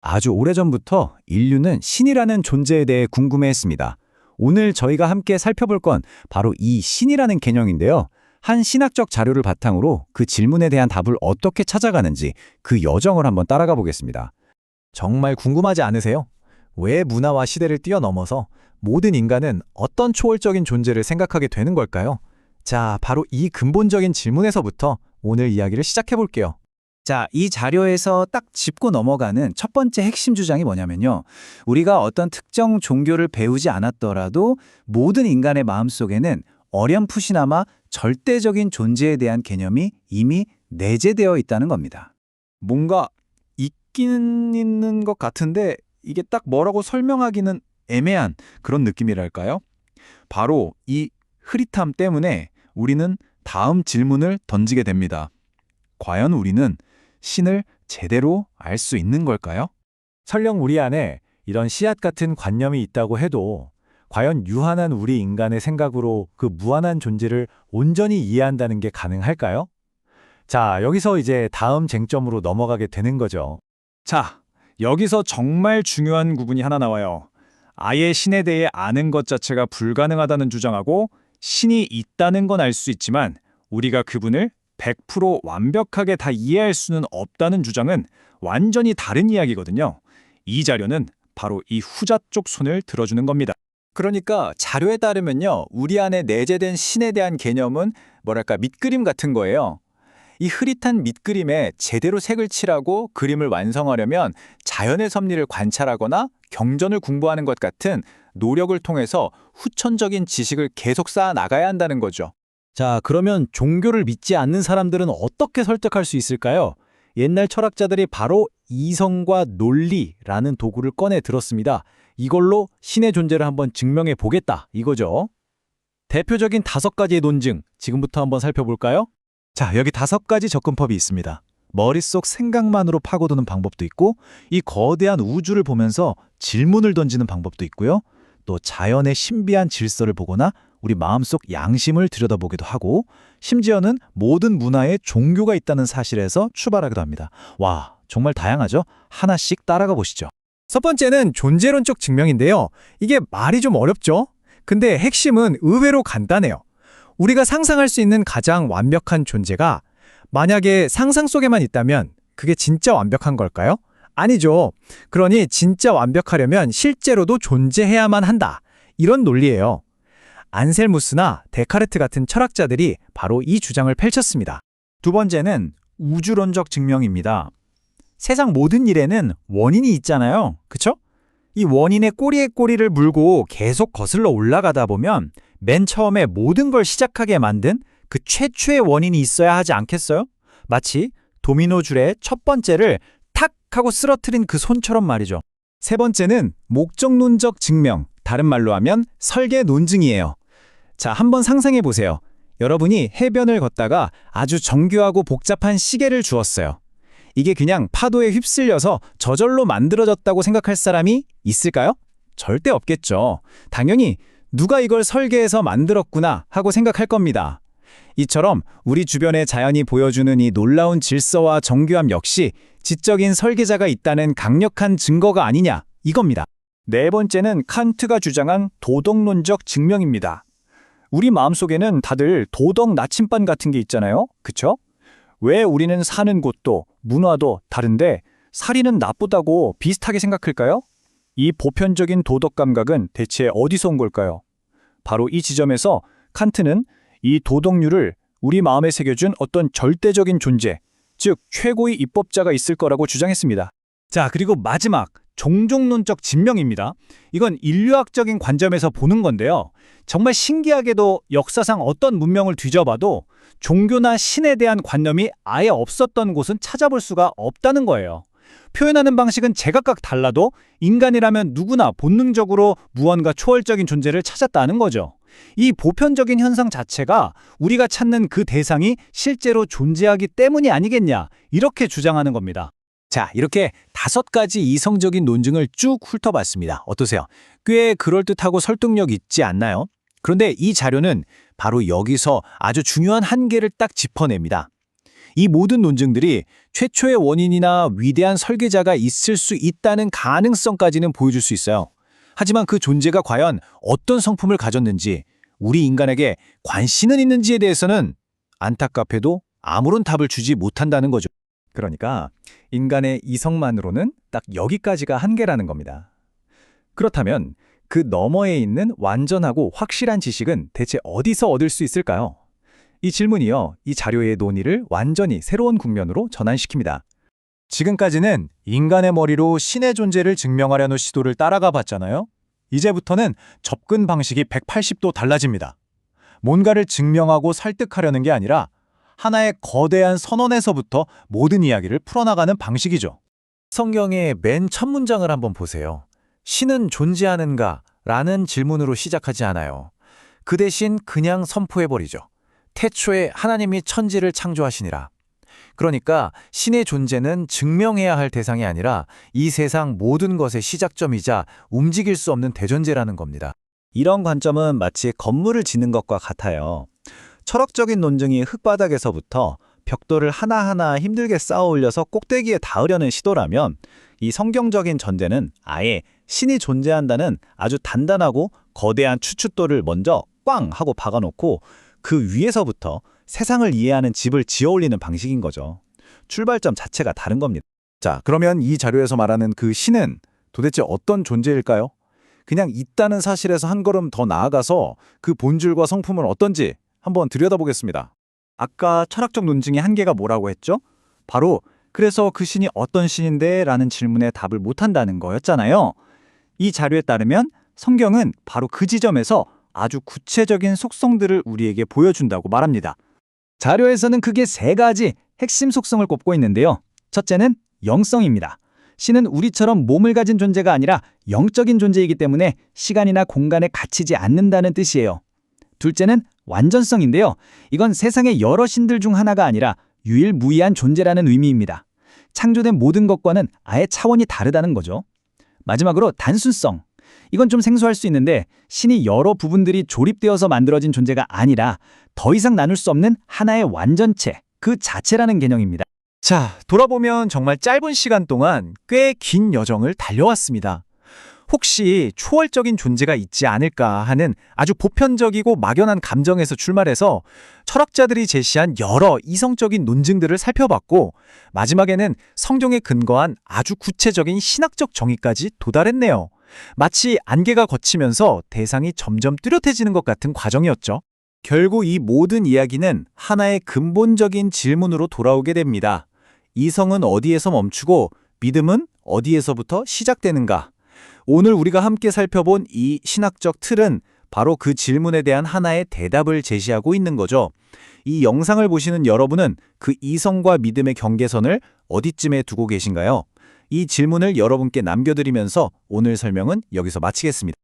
아주 오래전부터 인류는 신이라는 존재에 대해 궁금해했습니다. 오늘 저희가 함께 살펴볼 건 바로 이 신이라는 개념인데요. 한 신학적 자료를 바탕으로 그 질문에 대한 답을 어떻게 찾아가는지 그 여정을 한번 따라가 보겠습니다. 정말 궁금하지 않으세요? 왜 문화와 시대를 뛰어넘어서 모든 인간은 어떤 초월적인 존재를 생각하게 되는 걸까요? 자, 바로 이 근본적인 질문에서부터 오늘 이야기를 시작해 볼게요. 자, 이 자료에서 딱 짚고 넘어가는 첫 번째 핵심 주장이 뭐냐면요. 우리가 어떤 특정 종교를 배우지 않았더라도 모든 인간의 마음속에는 어렴풋이나마 절대적인 존재에 대한 개념이 이미 내재되어 있다는 겁니다. 뭔가 있기는 있는 것 같은데 이게 딱 뭐라고 설명하기는 애매한 그런 느낌이랄까요? 바로 이 흐릿함 때문에 우리는 다음 질문을 던지게 됩니다. 과연 우리는 신을 제대로 알 수 있는 걸까요? 설령 우리 안에 이런 씨앗 같은 관념이 있다고 해도 과연 유한한 우리 인간의 생각으로 그 무한한 존재를 온전히 이해한다는 게 가능할까요? 자, 여기서 이제 다음 쟁점으로 넘어가게 되는 거죠. 자, 여기서 정말 중요한 구분이 하나 나와요. 아예 신에 대해 아는 것 자체가 불가능하다는 주장하고 신이 있다는 건 알 수 있지만 우리가 그분을 100% 완벽하게 다 이해할 수는 없다는 주장은 완전히 다른 이야기거든요. 이 자료는 바로 이 후자 쪽 손을 들어주는 겁니다. 그러니까 자료에 따르면요. 우리 안에 내재된 신에 대한 개념은 뭐랄까 밑그림 같은 거예요. 이 흐릿한 밑그림에 제대로 색을 칠하고 그림을 완성하려면 자연의 섭리를 관찰하거나 경전을 공부하는 것 같은 노력을 통해서 후천적인 지식을 계속 쌓아 나가야 한다는 거죠. 자, 그러면 종교를 믿지 않는 사람들은 어떻게 설득할 수 있을까요? 옛날 철학자들이 바로 이성과 논리라는 도구를 꺼내 들었습니다. 이걸로 신의 존재를 한번 증명해 보겠다 이거죠. 대표적인 다섯 가지의 논증 지금부터 한번 살펴볼까요? 자, 여기 다섯 가지 접근법이 있습니다. 머릿속 생각만으로 파고드는 방법도 있고 이 거대한 우주를 보면서 질문을 던지는 방법도 있고요. 또 자연의 신비한 질서를 보거나 우리 마음속 양심을 들여다보기도 하고 심지어는 모든 문화에 종교가 있다는 사실에서 출발하기도 합니다. 와, 정말 다양하죠? 하나씩 따라가 보시죠. 첫 번째는 존재론적 증명인데요. 이게 말이 좀 어렵죠? 근데 핵심은 의외로 간단해요. 우리가 상상할 수 있는 가장 완벽한 존재가 만약에 상상 속에만 있다면 그게 진짜 완벽한 걸까요? 아니죠. 그러니 진짜 완벽하려면 실제로도 존재해야만 한다. 이런 논리예요. 안셀무스나 데카르트 같은 철학자들이 바로 이 주장을 펼쳤습니다. 두 번째는 우주론적 증명입니다. 세상 모든 일에는 원인이 있잖아요. 그쵸? 이 원인의 꼬리에 꼬리를 물고 계속 거슬러 올라가다 보면 맨 처음에 모든 걸 시작하게 만든 그 최초의 원인이 있어야 하지 않겠어요? 마치 도미노 줄의 첫 번째를 탁 하고 쓰러뜨린 그 손처럼 말이죠. 세 번째는 목적론적 증명, 다른 말로 하면 설계 논증이에요. 자, 한번 상상해 보세요. 여러분이 해변을 걷다가 아주 정교하고 복잡한 시계를 주었어요. 이게 그냥 파도에 휩쓸려서 저절로 만들어졌다고 생각할 사람이 있을까요? 절대 없겠죠. 당연히 누가 이걸 설계해서 만들었구나 하고 생각할 겁니다. 이처럼 우리 주변의 자연이 보여주는 이 놀라운 질서와 정교함 역시 지적인 설계자가 있다는 강력한 증거가 아니냐 이겁니다. 네 번째는 칸트가 주장한 도덕론적 증명입니다. 우리 마음속에는 다들 도덕 나침반 같은 게 있잖아요. 그쵸? 왜 우리는 사는 곳도 문화도 다른데 살인은 나쁘다고 비슷하게 생각할까요? 이 보편적인 도덕 감각은 대체 어디서 온 걸까요? 바로 이 지점에서 칸트는 이 도덕률을 우리 마음에 새겨준 어떤 절대적인 존재, 즉 최고의 입법자가 있을 거라고 주장했습니다. 자, 그리고 마지막 종종론적 진명입니다. 이건 인류학적인 관점에서 보는 건데요. 정말 신기하게도 역사상 어떤 문명을 뒤져봐도 종교나 신에 대한 관념이 아예 없었던 곳은 찾아볼 수가 없다는 거예요. 표현하는 방식은 제각각 달라도 인간이라면 누구나 본능적으로 무언가 초월적인 존재를 찾았다는 거죠. 이 보편적인 현상 자체가 우리가 찾는 그 대상이 실제로 존재하기 때문이 아니겠냐 이렇게 주장하는 겁니다. 자, 이렇게 다섯 가지 이성적인 논증을 쭉 훑어봤습니다. 어떠세요? 꽤 그럴듯하고 설득력 있지 않나요? 그런데 이 자료는 바로 여기서 아주 중요한 한계를 딱 짚어냅니다. 이 모든 논증들이 최초의 원인이나 위대한 설계자가 있을 수 있다는 가능성까지는 보여줄 수 있어요. 하지만 그 존재가 과연 어떤 성품을 가졌는지, 우리 인간에게 관심은 있는지에 대해서는 안타깝게도 아무런 답을 주지 못한다는 거죠. 그러니까 인간의 이성만으로는 딱 여기까지가 한계라는 겁니다. 그렇다면 그 너머에 있는 완전하고 확실한 지식은 대체 어디서 얻을 수 있을까요? 이 질문이요, 이 자료의 논의를 완전히 새로운 국면으로 전환시킵니다. 지금까지는 인간의 머리로 신의 존재를 증명하려는 시도를 따라가 봤잖아요. 이제부터는 접근 방식이 180도 달라집니다. 뭔가를 증명하고 설득하려는 게 아니라 하나의 거대한 선언에서부터 모든 이야기를 풀어나가는 방식이죠. 성경의 맨 첫 문장을 한번 보세요. 신은 존재하는가? 라는 질문으로 시작하지 않아요. 그 대신 그냥 선포해버리죠. 태초에 하나님이 천지를 창조하시니라. 그러니까 신의 존재는 증명해야 할 대상이 아니라 이 세상 모든 것의 시작점이자 움직일 수 없는 대존재라는 겁니다. 이런 관점은 마치 건물을 짓는 것과 같아요. 철학적인 논증이 흙바닥에서부터 벽돌을 하나하나 힘들게 쌓아 올려서 꼭대기에 닿으려는 시도라면 이 성경적인 전제는 아예 신이 존재한다는 아주 단단하고 거대한 추춧돌을 먼저 꽝 하고 박아놓고 그 위에서부터 세상을 이해하는 집을 지어 올리는 방식인 거죠. 출발점 자체가 다른 겁니다. 자, 그러면 이 자료에서 말하는 그 신은 도대체 어떤 존재일까요? 그냥 있다는 사실에서 한 걸음 더 나아가서 그 본질과 성품은 어떤지 한번 들여다보겠습니다. 아까 철학적 논증의 한계가 뭐라고 했죠? 바로 그래서 그 신이 어떤 신인데? 라는 질문에 답을 못한다는 거였잖아요. 이 자료에 따르면 성경은 바로 그 지점에서 아주 구체적인 속성들을 우리에게 보여준다고 말합니다. 자료에서는 크게 세 가지 핵심 속성을 꼽고 있는데요. 첫째는 영성입니다. 신은 우리처럼 몸을 가진 존재가 아니라 영적인 존재이기 때문에 시간이나 공간에 갇히지 않는다는 뜻이에요. 둘째는 완전성인데요. 이건 세상의 여러 신들 중 하나가 아니라 유일무이한 존재라는 의미입니다. 창조된 모든 것과는 아예 차원이 다르다는 거죠. 마지막으로 단순성. 이건 좀 생소할 수 있는데 신이 여러 부분들이 조립되어서 만들어진 존재가 아니라 더 이상 나눌 수 없는 하나의 완전체, 그 자체라는 개념입니다. 자, 돌아보면 정말 짧은 시간 동안 꽤 긴 여정을 달려왔습니다. 혹시 초월적인 존재가 있지 않을까 하는 아주 보편적이고 막연한 감정에서 출발해서 철학자들이 제시한 여러 이성적인 논증들을 살펴봤고 마지막에는 성경에 근거한 아주 구체적인 신학적 정의까지 도달했네요. 마치 안개가 걷히면서 대상이 점점 뚜렷해지는 것 같은 과정이었죠. 결국 이 모든 이야기는 하나의 근본적인 질문으로 돌아오게 됩니다. 이성은 어디에서 멈추고 믿음은 어디에서부터 시작되는가? 오늘 우리가 함께 살펴본 이 신학적 틀은 바로 그 질문에 대한 하나의 대답을 제시하고 있는 거죠. 이 영상을 보시는 여러분은 그 이성과 믿음의 경계선을 어디쯤에 두고 계신가요? 이 질문을 여러분께 남겨드리면서 오늘 설명은 여기서 마치겠습니다.